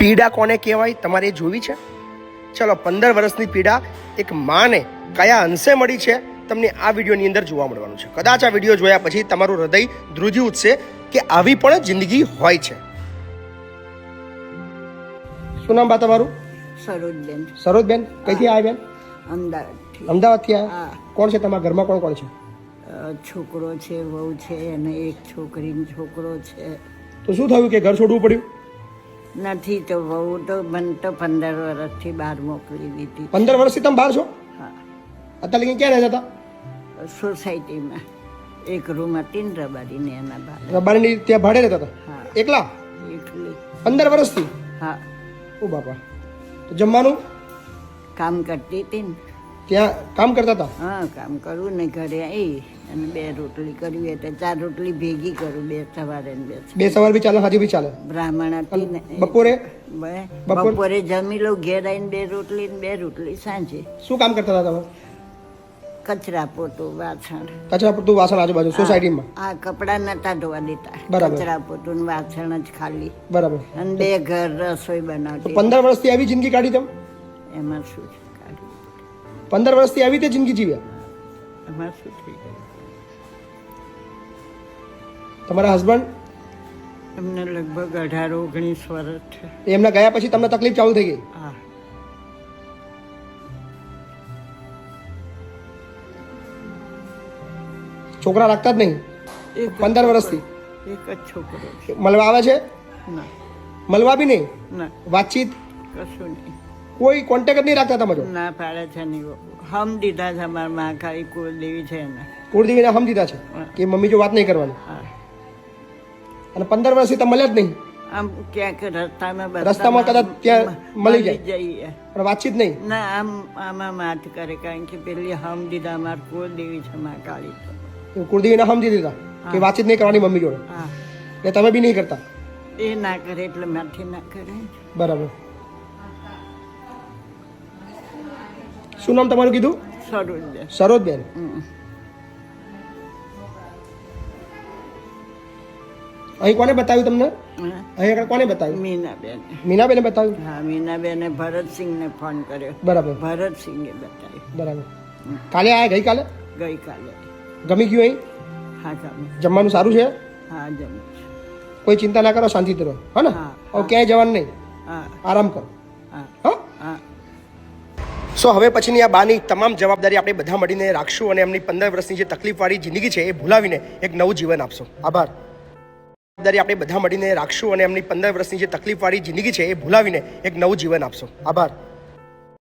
પીડા કોને કહેવાય? તમારે એ જોવી છે? ચલો પંદર વર્ષની પીડા એક માને કયા અંશે મળી છે? તમને આ વિડીયોની અંદર જોવા મળવાનું છે. કદાચ આ વીડિયો જોયા પછી તમારું હૃદય ધ્રુજી ઉઠશે કે આવી પણ જિંદગી હોય છે. શું નામ બા તમારું? સરોજબેન. સરોજબેન? કઈથી આવ્યા બેન? અમદાવાદથી. અમદાવાદથી આવ્યા કોણ છે તમારા ઘરમાં? કોણ કોણ છે? છોકરો છે વહુ છે અને એક છોકરીનો છોકરો છે. તો શું થયું કે ઘર છોડવું પડ્યું? નથી તો વહુ તો મને તો પંદર વર્ષથી બહાર મોકલી દીધી. પંદર વર્ષથી તમે બહાર છો? હા. અત્યારે લગી ક્યાં રહેતા સોસાયટીમાં. એક રૂમ હતી ને રબારીને એના બહાર હતા રબારીની ત્યાં ભાડે રહેતા હતા? હા. એકલા? એટલી પંદર વર્ષથી હા. ઓ બાપા. તો જમવાનું? કામ કરતી હતી ને. ત્યાં કામ કરતા હતા? હા કામ કરવું ને ઘરે આવી અને બે રોટલી કરવી એટલે ચાર રોટલી ભેગી કરું બે સવારે ને બે બે સવાર બી ચાલે હાજી બી ચાલે? બ્રાહ્મણ હતી ને. બપોરે? બપોરે? જમી લઉં ઘેર આવીને બે રોટલી ને બે રોટલી સાંજે. શું કામ કરતા હતા તમે? કચરા પોતું વાસણ. કચરા પોતું વાસણ આજુબાજુ સોસાયટીમાં? આ કપડાં નતા ધોવા દેતા. કચરા પોતું ને વાસણ જ ખાલી. બરાબર. અને બે ઘર રસોઈ બનાવતી પંદર વર્ષથી આવી જિંદગી કાઢી તમે? એમાં શું છે? પંદર વર્ષથી આવી રીતે જિંદગી જીવ્યા તમારા હસબન્ડ એમને લગભગ અઢાર ઓગણીસ વર્ષ છે. એમના ગયા પછી તમને તકલીફ ચાલુ થઈ ગઈ? હા. છોકરા રાખતા જ નહીં? પંદર વર્ષથી? એક જ છોકરો મળવા આવે છે? મળવા બી નહીં? વાતચીત? કશું નહીં. કોઈ કોન્ટેક્ટ નહીં રાખતા તમે ના પાડે છે નહીં હમ દીધા છે મારા માં ખાલી કુળદેવી છે એને. કુળદેવીને હમ દીધા છે? કે મમ્મી જો વાત નહીં કરવાની? અને પંદર વર્ષથી તમે મળ્યા જ નહીં? આમ ક્યાંક રસ્તામાં રસ્તામાં કદાચ ત્યાં મળી જાય. પણ વાતચીત નહીં? ના આમ આમાં વાત કરે કારણ કે પેલી હમ દીધા મારા કુળદેવી છે મા કાળી તો. કુળદેવીને સમજી દીધા કે વાતચીત નહીં કરવાની મમ્મી જોડે? હા. એટલે તમે બી નહીં કરતા? એ ના કરે એટલે માથી ના કરે. બરાબર. શું નામ તમારું કીધું? સરોજ દે સરોજબેન. અહીં કોને બતાવ્યું તમને? અહીં આગળ કોને બતાવ્યું? મીનાબેન. મીનાબેને બતાવ્યું? હા મીનાબેને ભરતસિંહને ફોન કર્યો. બરાબર. ભરતસિંહે બતાવ્યું. બરાબર. કાલે આયા ગઈકાલે? ગઈકાલે. ગમી ગયું અહીં? હા તમે જમવાનું સારું છે? હા જમ કોઈ ચિંતા ના કરો શાંતિથી રહો. હા ને? ક્યાંય જવાનું નહીં. હા. આરામ કરો. હા. હા? સો હવે પછીની આ બાની તમામ જવાબદારી આપણે બધા મળીને રાખશું અને એમની પંદર વર્ષની જે તકલીફવાળી જિંદગી છે એ ભૂલાવીને એક નવું જીવન આપશો. આભાર. જવાબદારી આપણે બધા મળીને રાખશું અને એમની પંદર વર્ષની જે તકલીફવાળી જિંદગી છે એ ભૂલાવીને એક નવું જીવન આપશો. આભાર.